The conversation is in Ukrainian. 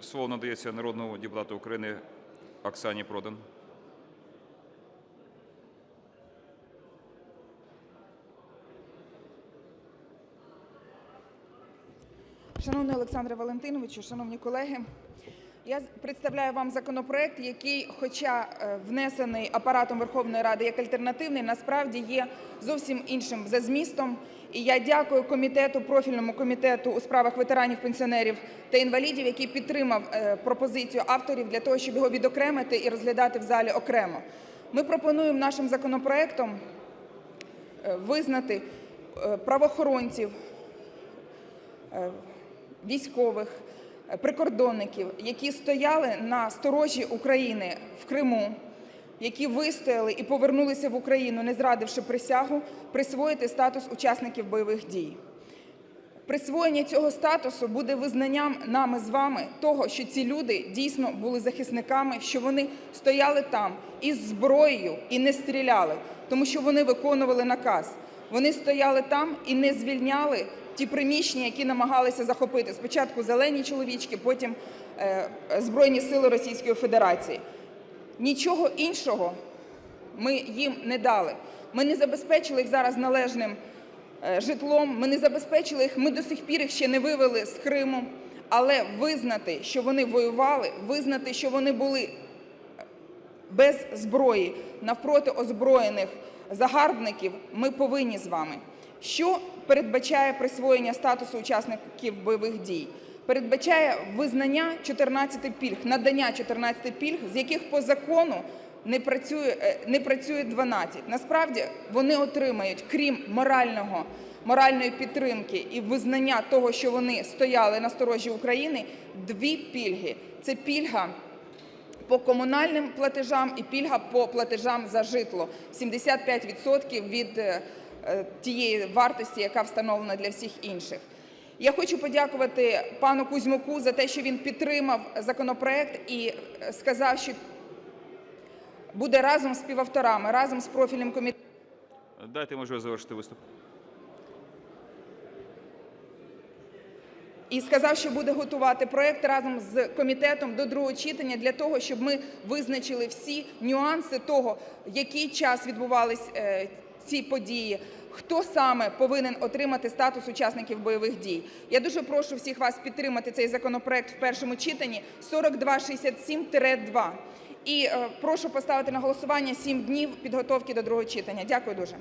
Слово надається народному депутату України Оксані Продан. Шановний Олександре Валентиновичу, шановні колеги, я представляю вам законопроект, який, хоча е, внесений апаратом Верховної Ради як альтернативний, насправді є зовсім іншим за змістом. І я дякую комітету, профільному комітету у справах ветеранів, пенсіонерів та інвалідів, який підтримав е, пропозицію авторів для того, щоб його відокремити і розглядати в залі окремо. Ми пропонуємо нашим законопроектом е, визнати правоохоронців, військових, прикордонників, які стояли на сторожі України в Криму, які вистояли і повернулися в Україну, не зрадивши присягу, присвоїти статус учасників бойових дій. Присвоєння цього статусу буде визнанням нами з вами того, що ці люди дійсно були захисниками, що вони стояли там із зброєю і не стріляли, тому що вони виконували наказ. Вони стояли там і не звільняли ті приміщення, які намагалися захопити. Спочатку зелені чоловічки, потім е, Збройні сили Російської Федерації. Нічого іншого ми їм не дали. Ми не забезпечили їх зараз належним е, житлом, ми не забезпечили їх, ми до сих пір їх ще не вивели з Криму. Але визнати, що вони воювали, визнати, що вони були без зброї навпроти озброєних загарбників, ми повинні з вами. Що передбачає присвоєння статусу учасників бойових дій? Передбачає визнання 14 пільг, надання 14 пільг, з яких по закону не працює, е, не працює 12. Насправді вони отримають, крім морального, моральної підтримки і визнання того, що вони стояли на сторожі України, дві пільги. Це пільга по комунальним платежам і пільга по платежам за житло 75% від е, тієї вартості, яка встановлена для всіх інших. Я хочу подякувати пану Кузьмуку за те, що він підтримав законопроект і е, сказав, що буде разом з співавторами, разом з профільним комітетом. Дайте можливість завершити виступ. І сказав, що буде готувати проект разом з комітетом до другого читання для того, щоб ми визначили всі нюанси того, який час відбувались е, ці події, хто саме повинен отримати статус учасників бойових дій. Я дуже прошу всіх вас підтримати цей законопроект в першому читанні 4267-2. І е, прошу поставити на голосування 7 днів підготовки до другого читання. Дякую дуже.